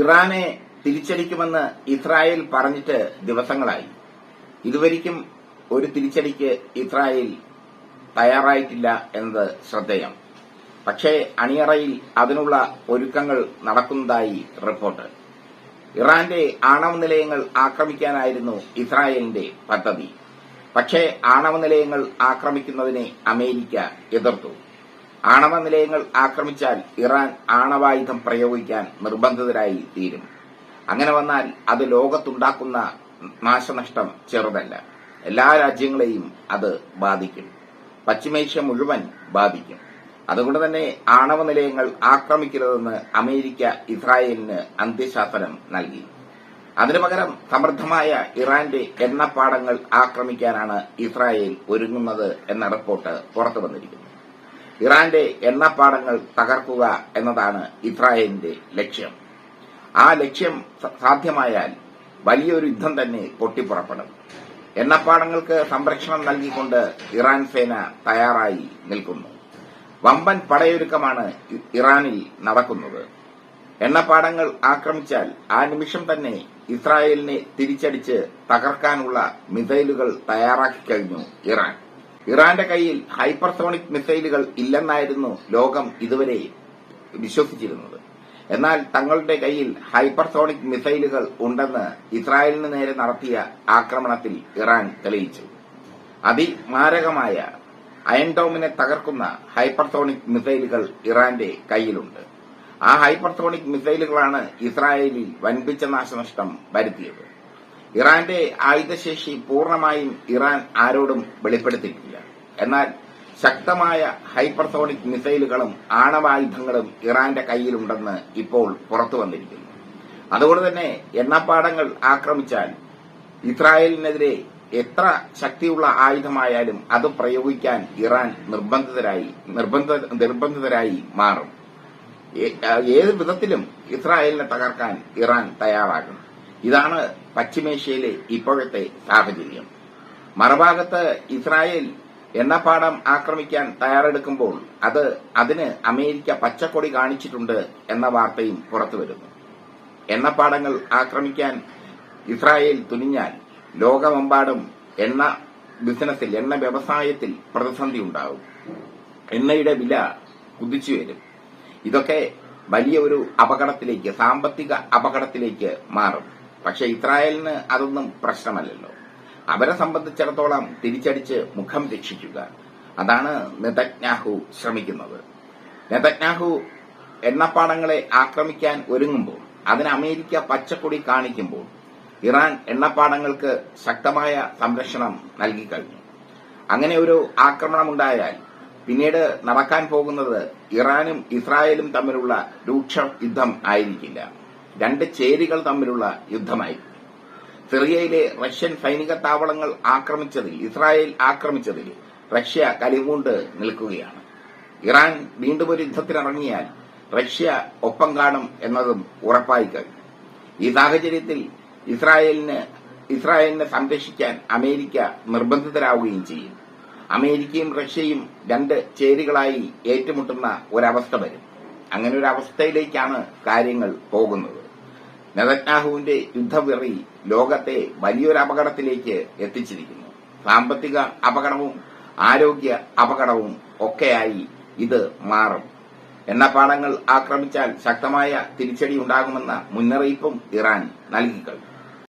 ഇറാനെ തിരിച്ചടിക്കുമെന്ന് ഇസ്രായേൽ പറഞ്ഞിട്ട് ദിവസങ്ങളായി. ഇതുവരിക്കും ഒരു തിരിച്ചടിക്ക് ഇസ്രായേൽ തയ്യാറായിട്ടില്ല എന്നത് ശ്രദ്ധേയം. പക്ഷേ അണിയറയിൽ അതിനുള്ള ഒരുക്കങ്ങൾ നടക്കുന്നതായി റിപ്പോർട്ട്. ഇറാന്റെ ആണവ നിലയങ്ങൾ ആക്രമിക്കാനായിരുന്നു ഇസ്രായേലിന്റെ പദ്ധതി. പക്ഷേ ആണവ നിലയങ്ങൾ ആക്രമിക്കുന്നതിനെ അമേരിക്ക എതിർത്തു. ആണവ നിലയങ്ങൾ ആക്രമിച്ചാൽ ഇറാൻ ആണവായുധം പ്രയോഗിക്കാൻ നിർബന്ധിതരായി തീരും. അങ്ങനെ വന്നാൽ അത് ലോകത്തുണ്ടാക്കുന്ന നാശനഷ്ടം ചെറുതല്ല. എല്ലാ രാജ്യങ്ങളെയും അത് ബാധിക്കും. പശ്ചിമേഷ്യ മുഴുവൻ ബാധിക്കും. അതുകൊണ്ട് തന്നെ ആണവ നിലയങ്ങൾ ആക്രമിക്കരുതെന്ന് അമേരിക്ക ഇസ്രായേലിന് അന്ത്യശാസനം നൽകി. അതിനു പകരം സമൃദ്ധമായ ഇറാന്റെ എണ്ണപ്പാടങ്ങൾ ആക്രമിക്കാനാണ് ഇസ്രായേൽ ഒരുങ്ങുന്നത് എന്ന റിപ്പോർട്ട് പുറത്തു വന്നിരിക്കുന്നു. ഇറാന്റെ എണ്ണപ്പാടങ്ങൾ തകർക്കുക എന്നതാണ് ഇസ്രായേലിന്റെ ലക്ഷ്യം. ആ ലക്ഷ്യം സാധ്യമായാൽ വലിയൊരു യുദ്ധം തന്നെ പൊട്ടിപ്പുറപ്പെടും. എണ്ണപ്പാടങ്ങൾക്ക് സംരക്ഷണം നൽകിക്കൊണ്ട് ഇറാൻ സേന തയ്യാറായി നിൽക്കുന്നു. വമ്പൻ പടയൊരുക്കമാണ് ഇറാനിൽ നടക്കുന്നത്. എണ്ണപ്പാടങ്ങൾ ആക്രമിച്ചാൽ ആ നിമിഷം തന്നെ ഇസ്രായേലിനെ തിരിച്ചടിച്ച് തകർക്കാനുള്ള മിസൈലുകൾ തയ്യാറാക്കി കഴിഞ്ഞു ഇറാൻ. ഇറാന്റെ കയ്യിൽ ഹൈപ്പർസോണിക് മിസൈലുകൾ ഇല്ലെന്നായിരുന്നു ലോകം ഇതുവരെ വിശ്വസിച്ചിരുന്നത്. എന്നാൽ തങ്ങളുടെ കയ്യിൽ ഹൈപ്പർസോണിക് മിസൈലുകൾ ഉണ്ടെന്ന് ഇസ്രായേലിന് നേരെ നടത്തിയ ആക്രമണത്തിൽ ഇറാൻ തെളിയിച്ചു. അതിമാരകമായ അയൻഡോമിനെ തകർക്കുന്ന ഹൈപ്പർസോണിക് മിസൈലുകൾ ഇറാന്റെ കയ്യിലുണ്ട്. ആ ഹൈപ്പർസോണിക് മിസൈലുകളാണ് ഇസ്രായേലിൽ വൻപിച്ച നാശനഷ്ടം വരുത്തിയത്. ഇറാന്റെ ആയുധശേഷി പൂർണമായും ഇറാൻ ആരോടും വെളിപ്പെടുത്തിയിട്ടില്ല. എന്നാൽ ശക്തമായ ഹൈപ്പർസോണിക് മിസൈലുകളും ആണവായുധങ്ങളും ഇറാന്റെ കയ്യിലുണ്ടെന്ന് ഇപ്പോൾ പുറത്തു വന്നിരിക്കുന്നു. അതുകൊണ്ട് തന്നെ എണ്ണപ്പാടങ്ങൾ ആക്രമിച്ചാൽ ഇസ്രായേലിനെതിരെ എത്ര ശക്തിയുള്ള ആയുധമായാലും അത് പ്രയോഗിക്കാൻ ഇറാൻ നിർബന്ധിതരായി നിർബന്ധ നിർബന്ധിതരായി മാറും. ഏത് വിധത്തിലും ഇസ്രായേലിനെ തകർക്കാൻ ഇറാൻ തയ്യാറാകും ഇതാണ് പശ്ചിമേഷ്യയിലെ ഇപ്പോഴത്തെ സാഹചര്യം. മറുഭാഗത്ത് ഇസ്രായേൽ എണ്ണപ്പാടം ആക്രമിക്കാൻ തയ്യാറെടുക്കുമ്പോൾ അത് അതിന് അമേരിക്ക പച്ചക്കൊടി കാണിച്ചിട്ടുണ്ട് എന്ന വാർത്തയും പുറത്തുവരുന്നു എണ്ണപ്പാടങ്ങൾ ആക്രമിക്കാൻ ഇസ്രായേൽ തുനിഞ്ഞാൽ ലോകമെമ്പാടും എണ്ണ ബിസിനസ്സിൽ എണ്ണ വ്യവസായത്തിൽ പ്രതിസന്ധി ഉണ്ടാവും. എണ്ണയുടെ വില കുതിച്ചു വരും. ഇതൊക്കെ വലിയ ഒരു അപകടത്തിലേക്ക് സാമ്പത്തിക അപകടത്തിലേക്ക് മാറും. പക്ഷെ ഇസ്രായേലിന് അതൊന്നും പ്രശ്നമല്ലല്ലോ. അവരെ സംബന്ധിച്ചിടത്തോളം തിരിച്ചടിച്ച് മുഖം രക്ഷിക്കുക. അതാണ് നിതജ്ഞാഹു ശ്രമിക്കുന്നത്. നെതന്യാഹു എണ്ണപ്പാടങ്ങളെ ആക്രമിക്കാൻ ഒരുങ്ങുമ്പോൾ അതിന് അമേരിക്ക പച്ചക്കൊടി കാണിക്കുമ്പോൾ ഇറാൻ എണ്ണപ്പാടങ്ങൾക്ക് ശക്തമായ സംരക്ഷണം നൽകിക്കഴിഞ്ഞു അങ്ങനെ ഒരു ആക്രമണമുണ്ടായാൽ പിന്നീട് നടക്കാൻ പോകുന്നത് ഇറാനും ഇസ്രായേലും തമ്മിലുള്ള രൂക്ഷ യുദ്ധം ആയിരിക്കില്ല. രണ്ട് ചേരികൾ തമ്മിലുള്ള യുദ്ധമായി സിറിയയിലെ റഷ്യൻ സൈനിക താവളങ്ങൾ ആക്രമിച്ചതിൽ ഇസ്രായേൽ ആക്രമിച്ചതിൽ റഷ്യ കലിമൂണ്ട് നിൽക്കുകയാണ്. ഇറാൻ വീണ്ടും ഒരു യുദ്ധത്തിനിറങ്ങിയാൽ റഷ്യ ഒപ്പം കാണും എന്നതും ഉറപ്പായി കഴിഞ്ഞു. ഈ സാഹചര്യത്തിൽ ഇസ്രായേലിന് ഇസ്രായേലിനെ സംരക്ഷിക്കാൻ അമേരിക്ക നിർബന്ധിതരാവുകയും ചെയ്യും. അമേരിക്കയും റഷ്യയും രണ്ട് ചേരികളായി ഏറ്റുമുട്ടുന്ന ഒരവസ്ഥ വരും. അങ്ങനെ ഒരു അവസ്ഥയിലേക്കാണ് കാര്യങ്ങൾ പോകുന്നത്. നെതന്യാഹുവിന്റെ യുദ്ധവെറി ലോകത്തെ വലിയൊരു അപകടത്തിലേക്ക് എത്തിച്ചിരിക്കുന്നു. സാമ്പത്തിക അപകടവും ആരോഗ്യ അപകടവും ഒക്കെയായി ഇത് മാറും. എണ്ണപ്പാടങ്ങൾ ആക്രമിച്ചാൽ ശക്തമായ തിരിച്ചടി ഉണ്ടാകുമെന്ന മുന്നറിയിപ്പും ഇറാൻ നൽകിക്കഴിഞ്ഞു.